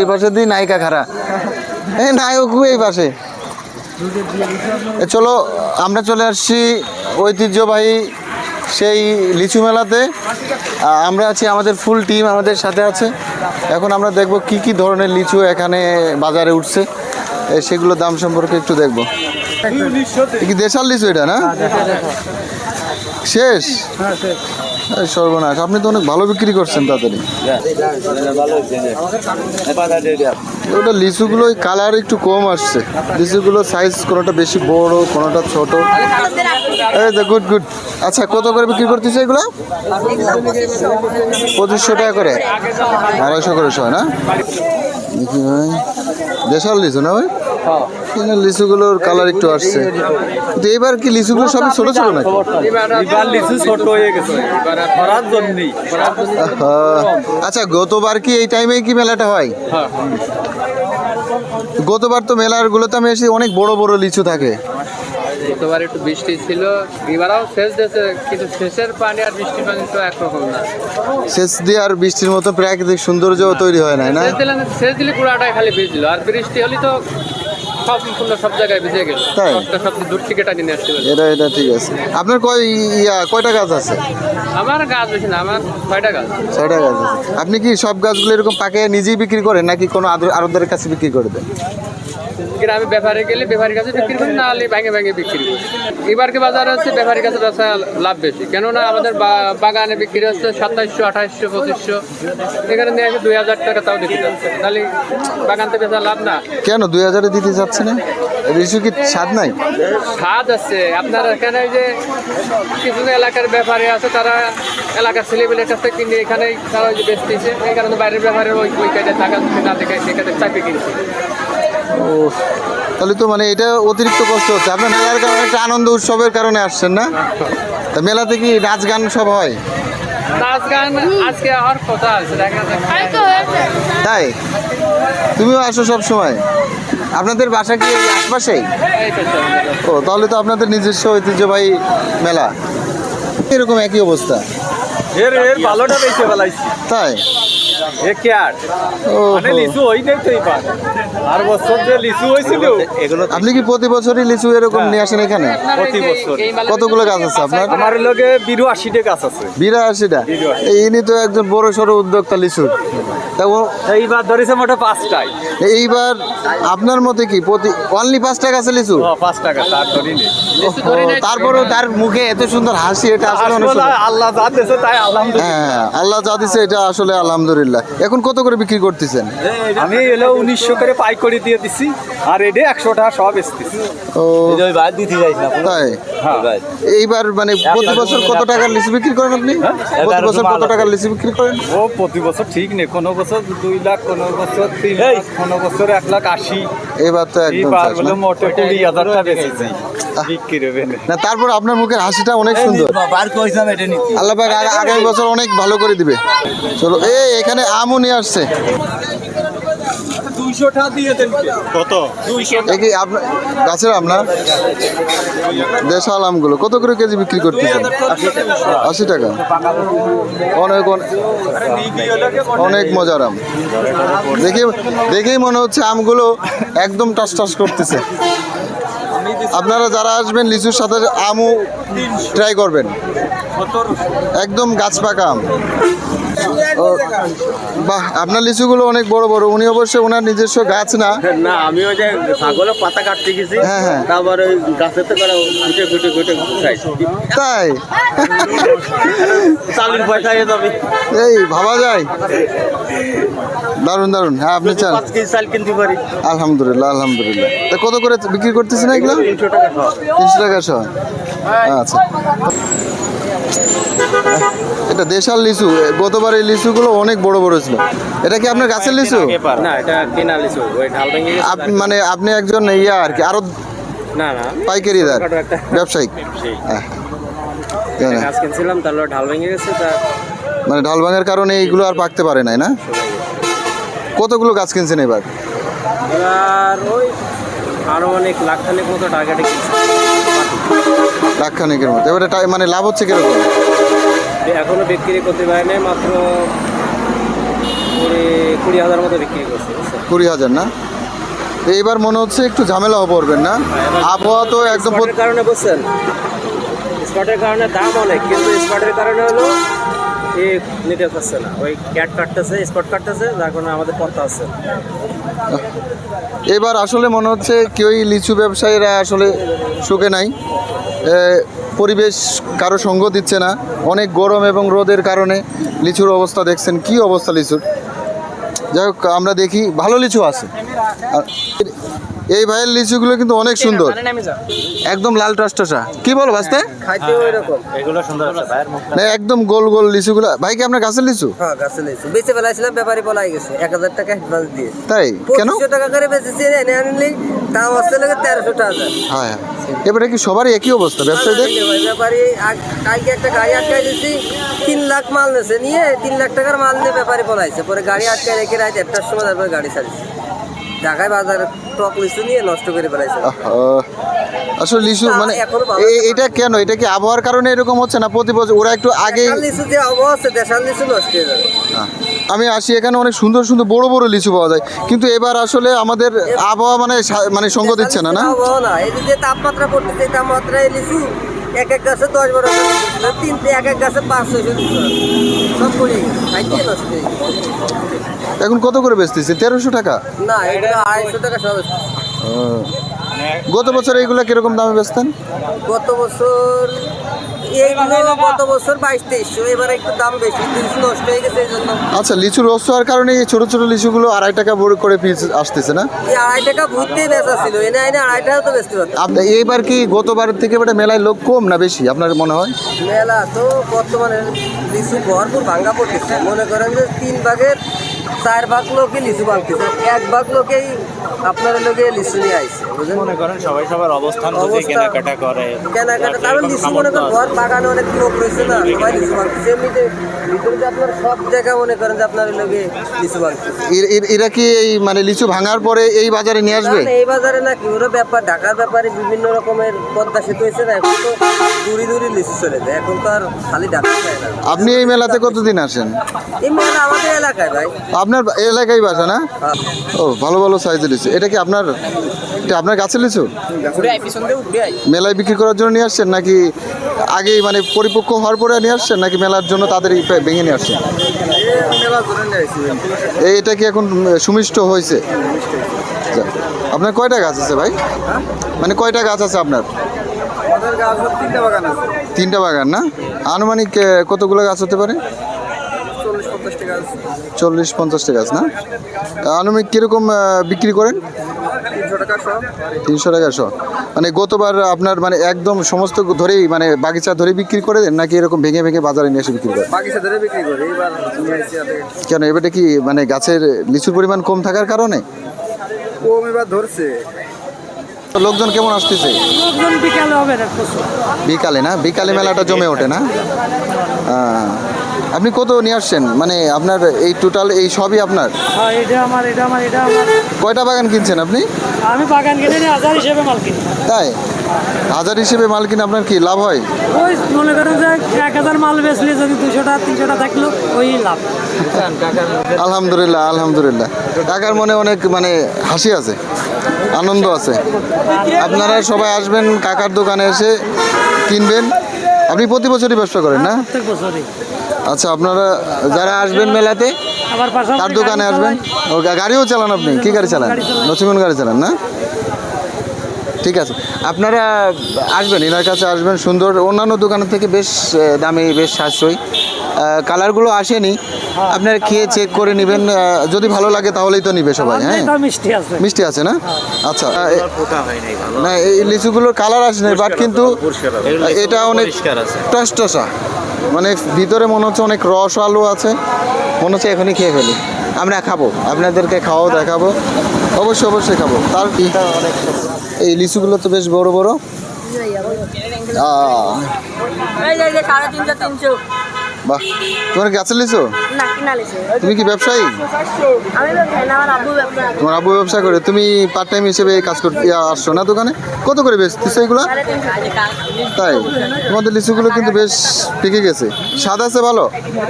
সেই পাশে দিই নায়িকা খারা এই নায়ক এই পাশে। চলো আমরা চলে আসছি ঐতিহ্যবাহী সেই লিচু মেলাতে। আমরা আছি আমাদের ফুল টিম আমাদের সাথে আছে। এখন আমরা দেখব কি কি ধরনের লিচু এখানে বাজারে উঠছে। এ, সেগুলোর দাম সম্পর্কে একটু দেখব। কি দেশাল লিচু এটা না? শেষ? এই সর্বনাশ। আপনি তো অনেক ভালো বিক্রি করছেন তাড়াতাড়ি। ওটা লিচুগুলো কালার একটু কম আসছে। লিচুগুলো সাইজ কোনোটা বেশি বড়, কোনোটা ছোট। গুড গুড আচ্ছা কত করে বিক্রি করতেছে এগুলো? পঁচিশশো টাকা করে। আড়াইশো করে শয় না? দেশাল লিচু না ভাই? এখানে লিচুগুলোর কালার একটু আসছে। কিন্তু এবার কি লিচুগুলো সবই ছোট ছোট নাকি? এবার লিচু ছোট হয়ে গেছে। ধরার জন্যই। আহা। আচ্ছা গতবার কি এই টাইমে কি মেলাটা হয়? গতবার তো মেলার গুলোতে আমি এসে অনেক বড় বড় লিচু থাকে। গতবার একটু বৃষ্টি ছিল। এবারও শেষ দিয়েছে। কিন্তু পানি আর বৃষ্টির পানি তো একরকম না। দিয়ে আর বৃষ্টির মতো প্রাকৃতিক সৌন্দর্য তৈরি হয় না না? শেষ দিলে পুরাটাই খালি ভিজলো। আর বৃষ্টি হলে তো সব সম্পূর্ণ সব জায়গায় ভিজে গেল। তাই? সবটা সব দূর থেকে টানি নিয়ে আসতে এটা এটা ঠিক আছে। আপনার কয় ইয়া কয়টা গাছ আছে? আমার গাছ বেশি না আমার ছয়টা গাছ। ছয়টা গাছ আছে। আপনি কি সব গাছগুলো এরকম পাকে নিজেই বিক্রি করেন নাকি কোনো আরও আরবদের কাছে বিক্রি করে দেন? গ্রামে ব্যাপারে গেলে ব্যাপারীর কাছে বিক্রি করি না হলে ভেঙে ভেঙে বিক্রি করি। এবারকে বাজার হচ্ছে ব্যাপারীর কাছে ব্যবসা লাভ বেশি। কেননা আমাদের বাগানে বিক্রি হচ্ছে সাতাইশশো আঠাইশশো পঁচিশশো। এখানে নিয়ে আসে দুই হাজার টাকা তাও দিতে যাচ্ছে তাহলে বাগান থেকে বেচা লাভ না। কেন দুই হাজারে দিতে চাচ্ছে না? কি স্বাদ নাই? স্বাদ আছে। আপনার এখানে যে কিছু এলাকার ব্যাপারে আছে তারা এলাকার ছেলেমেলের কাছ থেকে কিনে এখানেই তারা ওই যে বেচতেছে। এই কারণে বাইরের ব্যাপারে ওই ওই কাজে টাকা না দেখে সেখানে চাপিয়ে কিনছে। ও তাহলে তো মানে এটা অতিরিক্ত কষ্ট হচ্ছে। আপনার মেলার কারণে একটা আনন্দ উৎসবের কারণে আসছেন না? তা মেলাতে কি নাচ গান সব হয়? তাই তুমিও আসো সব সময়। আপনাদের বাসা কি আশপাশেই? চলছে। ও তাহলে তো আপনাদের নিজস্ব ঐতিহ্যবাহী মেলা। এরকম একই অবস্থা। এর এর ভালোটা বেশি তাই? মানে আপনি কি প্রতি বছরই লিচু এরকম নিয়ে আসেন এখানে? প্রতি বছর। কতগুলো গাছ আছে আপনার? আমার লগে বিরু আশিটা গাছ আছে। বিরাশিটা? এই ইনি তো একজন বড় সড়ো উদ্যোক্তা লিচুর। এইবার ধরেছে মোটে পাঁচটাই এইবার আপনার মতে কি? প্রতি অনলি পাঁচ টাকা আছে লিচু? পাঁচ টাকা তার। তারপরেও তার মুখে এত সুন্দর হাসি এটা আসলে সুন্দর। আল্লাহ যা দিয়েছে তাই আলহামদুলিল্লাহ। হ্যাঁ আল্লাহ যা দিছে এটা আসলে আলহামদুলিল্লাহ। এখন কত করে বিক্রি করতেছেন? আমি এলো উনিশশো করে পাইকড়ি দিয়ে দিছি আর এটা একশো টাকা সব এসতেছি ও বাদ দিতে যাইস না তাই? হ্যাঁ। এইবার মানে প্রতি বছর কত টাকার লিচু বিক্রি করেন আপনি? প্রতি বছর কত টাকার লিচু বিক্রি করেন? ও প্রতি বছর ঠিক নেই কোনো বছর দুই লাখ কোনো বছর তিন লাখ কোনো বছর এক লাখ আশি। এবার তো একদম শেষ হলো না? মোটে কুড়ি হাজারটা বেশি বিক্রি হবে না। না তারপর আপনার মুখের হাসিটা অনেক সুন্দর। বার কইছিলাম এটা নিতে। আল্লাহ পাক আগা- আগামী বছর অনেক ভালো করে দিবে। চলো এই এখানে আমও নিয়ে আসছে। দুইশো টাকা দিয়ে দেন কত? দুইশো এই কি আপনার গাছের আপনার? দেশাল আমগুলো। কত করে কেজি বিক্রি করতেছেন? টাকা। অনেক অনেক- মজার আম। দেখে দেখেই মনে হচ্ছে আমগুলো একদম টাস টাস করতেছে। আপনারা যারা আসবেন লিচুর সাথে আমও ট্রাই করবেন। একদম গাছ পাকা আম। বাহ আপনার লিচুগুলো অনেক বড় বড় উনি অবশ্য ওনার নিজস্ব গাছ না। না আমি ওই যে ছাগলের পাতা কাটতে গেছি হ্যাঁ, হ্যাঁ। তারপর ওই তো করে ফুটে ফুটে খাই তাই? চালের পয়সা যাবে। এই ভাবা যায়। দারুণ দারুণ হ্যাঁ আপনি চান আলহামদুলিল্লাহ আলহামদুলিল্লাহ। তা কত করে বিক্রি করতেছেন এগুলো? তিনশো টাকা সব তিনশো টাকা শো আচ্ছা। এটা দেশাল লিচু। গতবার এই লিচুগুলো অনেক বড় বড় ছিল। এটা কি আপনার গাছের লিচু? না এটা কেনা লিচু। ওই ঢাল ভেঙে আপনি মানে আপনি একজন ইয়া আর কি আরও না না। পাইকারিদার ব্যবসায়িক। হ্যাঁ। গাছ কিনছিলাম তাহলে ঢাল ভেঙে গেছে তা মানে ঢাল ভাঙার কারণে এইগুলো আর পাকতে পারে নাই না? কতগুলো গাছ কিনছেন এবার? ওই আরও অনেক লাখ খানেক মতো টার্গেটে কিনছি। লাখখানিকের মতো। এবারে টা- মানে লাভ হচ্ছে কীরকম? এখনও বিক্রি করতে পারেনি মাত্র কুড়ি হাজার মতো বিক্রি করছে কুড়ি হাজার না? তো এইবার মনে হচ্ছে একটু ঝামেলাও পড়বেন না? আবহাওয়া তো একদম কারণে বুঝছেন? স্পটের কারণে দাম অনেক কিন্তু স্পটের কারণে হলো নিতে পারছে না। ওই ক্যাট কাটতেছে স্পট কাটতেছে যার কারণে আমাদের পথটা আছে। এবার আসলে মনে হচ্ছে কেউই লিচু ব্যবসায়ীরা আসলে সুখে নাই। পরিবেশ কারও সঙ্গ দিচ্ছে না। অনেক গরম এবং রোদের কারণে লিচুর অবস্থা দেখছেন। কি অবস্থা লিচুর? যাই হোক আমরা দেখি। ভালো লিচু আছে। এই ভাইয়ের লিচুগুলো কিন্তু অনেক সুন্দর। একদম লাল টসটসা। কি বলো না একদম গোল গোল লিচুগুলো। ভাই কি আপনার গাছের লিচু? হ্যাঁ গাছে লেগেছে বেঁচে ফেলাইছিলাম ব্যাপারী পলাই গেছে। এক হাজার টাকা দিয়ে। তাই? কেন? টাকা করে বেঁচেছি এনে আনলি। দাম আসতে লাগে তেরোশো টাকা হ্যাঁ হ্যাঁ। এবারে কি সবারই একই অবস্থা ব্যবসায়ীদের? ওই ব্যাপারী কালকে একটা গাড়ি আটকাই দিচ্ছি তিন লাখ মাল নেছে নিয়ে তিন লাখ টাকার মাল নিয়ে ব্যাপারী পলাইছে। পরে গাড়ি আটকায় রেখে রাত একটার সময় তারপরে গাড়ি ছাড়িয়েছে। ঢাকায় বাজার টক লিচু নিয়ে নষ্ট করে ফেলাইছে। আসলে লিচু মানে এটা কেন? এটা কি আবহাওয়ার কারণে এরকম হচ্ছে না প্রতি বছর? ওরা একটু আগে লিচু যে অবস্থা আছে দেশাল লিচু নষ্ট হয়ে যাবে। আমি আসি এখানে অনেক সুন্দর সুন্দর বড় বড় লিচু পাওয়া যায়। কিন্তু এবার আসলে আমাদের আবহাওয়া মানে মানে সঙ্গ দিচ্ছে না না? যে তাপমাত্রা পড়তেছে তাপমাত্রায় লিচু এক এক গাছে দশ বারো তিন এক এক গাছে পাঁচ ছয়শো সব। এখন কত করে বেচতেছে? তেরোশো টাকা? না এটা আড়াইশো টাকা সব গত বছর এইগুলো কীরকম দামে বেচতেন? গত বছর এইগুলো গত বছর বাইশ তেইশশো এবার একটু দাম বেশি তিরিশ নষ্ট হয়ে গেছে এই জন্য। আচ্ছা লিচু রস হওয়ার কারণে এই ছোট ছোট লিচুগুলো আড়াই টাকা বড় করে পিস আসতেছে না? এই আড়াই টাকা ভুততেই বেচা ছিল এনে এনে আড়াই টাকা তো বেচতে পারতো আপনি এইবার কি গতবার থেকে এবারে মেলায় লোক কম না বেশি আপনার মনে হয়? মেলা তো বর্তমানে লিচু ভরপুর ভাঙ্গা পড়তেছে। মনে করেন যে তিন ভাগের চার ভাগ লোকই লিচু ভাঙতেছে এক ভাগ লোকেই আপনার লোকে লিচু নিয়ে আইছে বুঝলেন? মনে করেন সবাই সবার অবস্থান বুঝে কেনাকাটা করে। কেনাকাটা কারণ লিচু মনে করেন ঘর বাগানে অনেক লোক রয়েছে না সবাই লিচু ভাঙতেছে এমনিতে ভিতরে যে আপনার সব জায়গা মনে করেন যে আপনার লোকে লিচু এর- কি এই মানে লিচু ভাঙার পরে এই বাজারে নিয়ে আসবে? না, না, এই বাজারে নাকি ওরা ব্যাপার ঢাকার ব্যাপারে বিভিন্ন রকমের পদ্মা সেতু হয়েছে না এখন তো দূরে দূরে লিচু চলে যায়। এখন তো আর খালি ঢাকা যায় না। আপনি এই মেলাতে কতদিন আসেন? এই মেলা আমাদের এলাকায় ভাই। আপনার এলাকায় বাসা না? হ্যাঁ। ও ভালো ভালো সাইজের লিচু। এটা কি আপনার এটা আপনার গাছের লিচু? মেলায় বিক্রি করার জন্য নিয়ে আসছেন নাকি আগেই মানে পরিপক্ক হওয়ার পরে নিয়ে আসছেন নাকি মেলার জন্য তাদের ভেঙে নিয়ে আসছেন? এই এটা কি এখন সুমিষ্ট হয়েছে? আপনার কয়টা গাছ আছে ভাই? মানে কয়টা গাছ আছে আপনার? তিনটা বাগান না? আনুমানিক কতগুলো গাছ হতে পারে? চল্লিশ পঞ্চাশটা গাছ না? আনুমানিক কীরকম বিক্রি করেন? তিনশো টাকা শো। মানে গতবার আপনার মানে একদম সমস্ত ধরেই মানে বাগিচা ধরে বিক্রি করে দেন নাকি এরকম ভেঙে ভেঙে বাজারে নিয়ে এসে বিক্রি করেন? বাগিচা ধরে বিক্রি করি এবার কেন এবারে কি মানে গাছের লিচুর পরিমাণ কম থাকার কারণে? কম এবার ধরছে। লোকজন কেমন আসতেছে? লোকজন বিকালে হবে না বিকালে না? বিকালে মেলাটা জমে ওঠে না? আহ, আপনি কত নিয়ে আসছেন? মানে আপনার এই টোটাল এই সবই আপনার? হ্যাঁ এটা আমার এটা আমার এটা আমার। কয়টা বাগান কিনছেন আপনি? আমি বাগান কিনে হাজার হিসেবে মাল কিনি। তাই? হাজার হিসেবে মাল কিনে আপনার কি লাভ হয়? ওই মনে করেন যে এক হাজার মাল বেচলে যদি দুশোটা তিনশোটা থাকল ওই লাভ। আলহামদুলিল্লাহ আলহামদুলিল্লাহ। টাকার মনে অনেক মানে হাসি আছে আনন্দ আছে। আপনারা সবাই আসবেন কাকার দোকানে এসে কিনবেন। আপনি প্রতি বছরই ব্যবসা করেন না? প্রত্যেক বছরই। আচ্ছা আপনারা যারা আসবেন মেলাতে আবার তার দোকানে আসবেন? ও গাড়িও চালান আপনি? কি গাড়ি চালান? নচিমন গাড়ি চালান না? ঠিক আছে। আপনারা আসবেন এনার কাছে আসবেন সুন্দর অন্যান্য দোকানের থেকে বেশ দামি বেশ সাশ্রয়ী। কালারগুলো আসেনি আপনারা খেয়ে চেক করে নেবেন যদি ভালো লাগে তাহলেই তো নিবে সবাই হ্যাঁ? মিষ্টি আছে। মিষ্টি আছে না? আচ্ছা হয় নাই ভালো। না এই লিচুগুলোর কালার আসে না বাট কিন্তু এটা অনেক টসটসা। মানে ভিতরে মনে হচ্ছে অনেক রস আলু আছে মনে হচ্ছে এখনই খেয়ে ফেলি। আমরা খাব আপনাদেরকে খাওয়াও দেখাবো অবশ্যই অবশ্যই খাব। তার কি? এই লিচুগুলো তো বেশ বড় বড়। আহ, বাহ তোমার না কিনা লিছে তুমি কি ব্যবসায়ী? আমি ব্যবসায়ী না আমার আব্বু ব্যবসা তোমার আব্বু ব্যবসা করে। তুমি পার্ট টাইম হিসেবে কাজ করতে আসছো না দোকানে? কত করে বেচতেছো এগুলা? তাই? তোমাদের লিচুগুলো কিন্তু বেশ পেকে গেছে। স্বাদ আছে ভালো?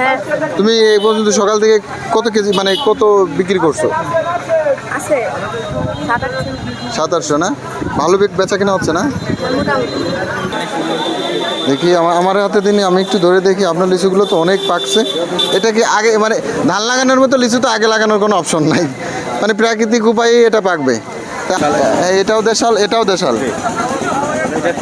হ্যাঁ। তুমি এই পর্যন্ত সকাল থেকে কত কেজি মানে কত বিক্রি করছ? আছে। সাত আটশো। না? ভালো বেচা কেনা হচ্ছে না? দেখি আমার আমার হাতে দিন আমি একটু ধরে দেখি আপনার লিচুগুলো তো অনেক পাকছে। এটা কি আগে মানে ধান লাগানোর মতো লিচু তো আগে লাগানোর কোনো অপশন নাই। মানে প্রাকৃতিক উপায়ে এটা পাকবে। এটাও দেশাল এটাও দেশাল।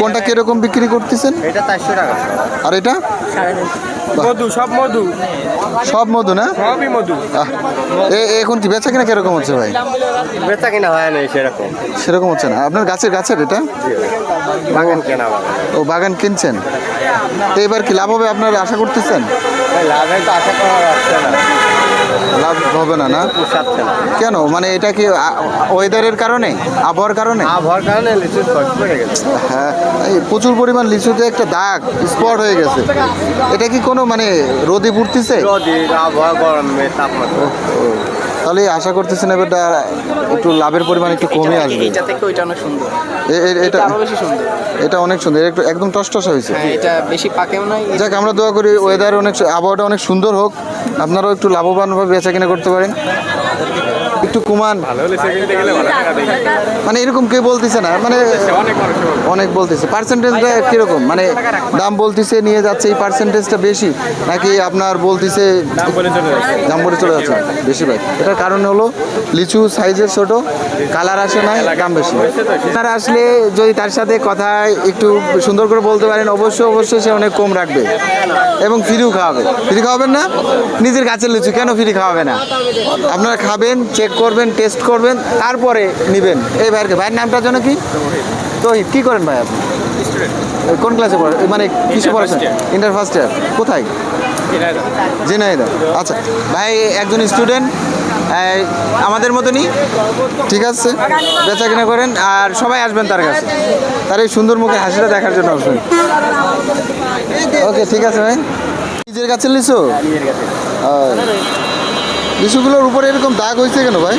কোনটা কীরকম বিক্রি করতেছেন? এটা চারশো টাকা। আর এটা? মধু সব মধু। সব মধু না? সবই মধু। এ- এখন কি বেচা কিনা কীরকম হচ্ছে ভাই? বেচা কিনা হয় না সেরকম। সেরকম হচ্ছে না। আপনার গাছের গাছের এটা? বাগান কেনা ও বাগান কিনছেন? এবার কি লাভ হবে আপনার আশা করতেছেন? লাভে তো আশা করা যাচ্ছে না লাভ হবে না না? পোষাচ্ছে না কেন? মানে এটা কি ওয়েদারের কারণে? আবহাওয়ার কারণে? আবহাওয়ার কারণে লিচু শর্ট পড়ে গেছে। হ্যাঁ এই প্রচুর পরিমাণ লিচুতে একটা দাগ স্পট হয়ে গেছে। এটা কি কোনো মানে রোদে পুড়তেছে? রোদে আবহাওয়া গরমে তাপমাত্রা। তাহলে আশা করতেছেন এবারটা একটু লাভের পরিমাণ একটু কমে আসবে। এটা থেকে ওইটা অনেক সুন্দর। এটা আরও বেশি সুন্দর। এটা অনেক সুন্দর। একটু একদম টসটস হয়েছে। হ্যাঁ এটা বেশি পাকেও নাই। যাক আমরা দোয়া করি ওয়েদার অনেক আবহাওয়াটা অনেক সুন্দর হোক। আপনারাও একটু লাভবানভাবে বেচা কিনা করতে পারেন। একটু কুমান মানে এরকম কে বলতেছে না মানে অনেক বলতেছে। পার্সেন্টেজটা কীরকম? মানে দাম বলতেছে, নিয়ে যাচ্ছে, এই পার্সেন্টেজটা বেশি? নাকি আপনার বলতেছে দাম বলে চলে যাচ্ছে? বেশি ভাই। এটার কারণ হলো, লিচু সাইজের ছোট কালার আসে না দাম বেশি। আপনারা আসলে যদি তার সাথে কথা একটু সুন্দর করে বলতে পারেন, অবশ্যই অবশ্যই সে অনেক কম রাখবে এবং ফ্রিও খাওয়াবে। ফ্রি খাওয়াবেন না? নিজের গাছের লিচু, কেন ফ্রি খাওয়াবে না? আপনারা খাবেন চেক করবেন টেস্ট করবেন তারপরে নেবেন। এই ভাইয়ের ভাইয়ের নামটা যেন কি? তহিদ কী করেন ভাই আপনি? কোন ক্লাসে পড়েন এই মানে কিসে পড়েছেন? ইন্টার ফার্স্ট ইয়ার কোথায়? জেনাইদা আচ্ছা ভাই একজন স্টুডেন্ট আমাদের মতনই। ঠিক আছে বেচা কিনা করেন আর সবাই আসবেন তার কাছে। তার এই সুন্দর মুখে হাসিটা দেখার জন্য আসবেন। ওকে ঠিক আছে ভাই। নিজের কাছে। আর লিচুগুলোর উপরে এরকম দাগ হয়েছে কেন ভাই?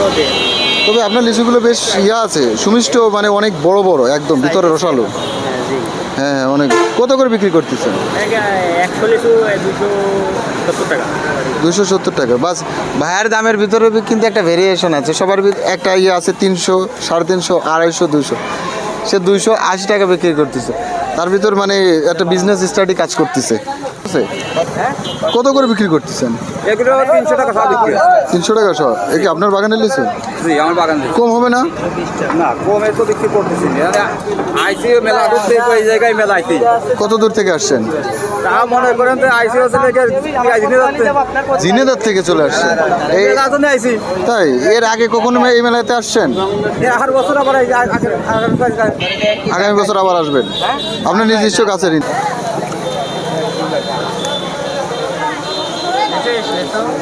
রোদে। তবে আপনার লিচুগুলো বেশ ইয়া আছে সুমিষ্ট মানে অনেক বড় বড় একদম ভিতরে রসালো। হ্যাঁ হ্যাঁ অনেক। কত করে বিক্রি করতেছেন? দুশো সত্তর টাকা। বাস ভাইয়ের দামের ভিতরে কিন্তু একটা ভেরিয়েশন আছে। সবার একটা ইয়ে আছে তিনশো সাড়ে তিনশো আড়াইশো দুশো। সে দুইশো আশি টাকা বিক্রি করতেছে। তার ভিতর মানে একটা বিজনেস স্টাডি কাজ করতেছে? কত করে বিক্রি করতেছেন? এগুলো তিনশো টাকা সব বিক্রি তিনশো টাকা সহ এ কি আপনার বাগানে লিচু জি আমার বাগান কম হবে না? না কমে তো বিক্রি করতেছি আইসি মেলা দূর থেকে ওই জায়গায় মেলা আইসি। কত দূর থেকে আসছেন? তা মনে করেন তো আইসি হচ্ছে লেগে জিনেদার থেকে চলে আসছেন এই জন্য আইসি। তাই? এর আগে কখনো এই মেলাতে আসছেন? আর বছর আবার আগামী বছর আবার আসবেন। আপনার নিজস্ব কাছের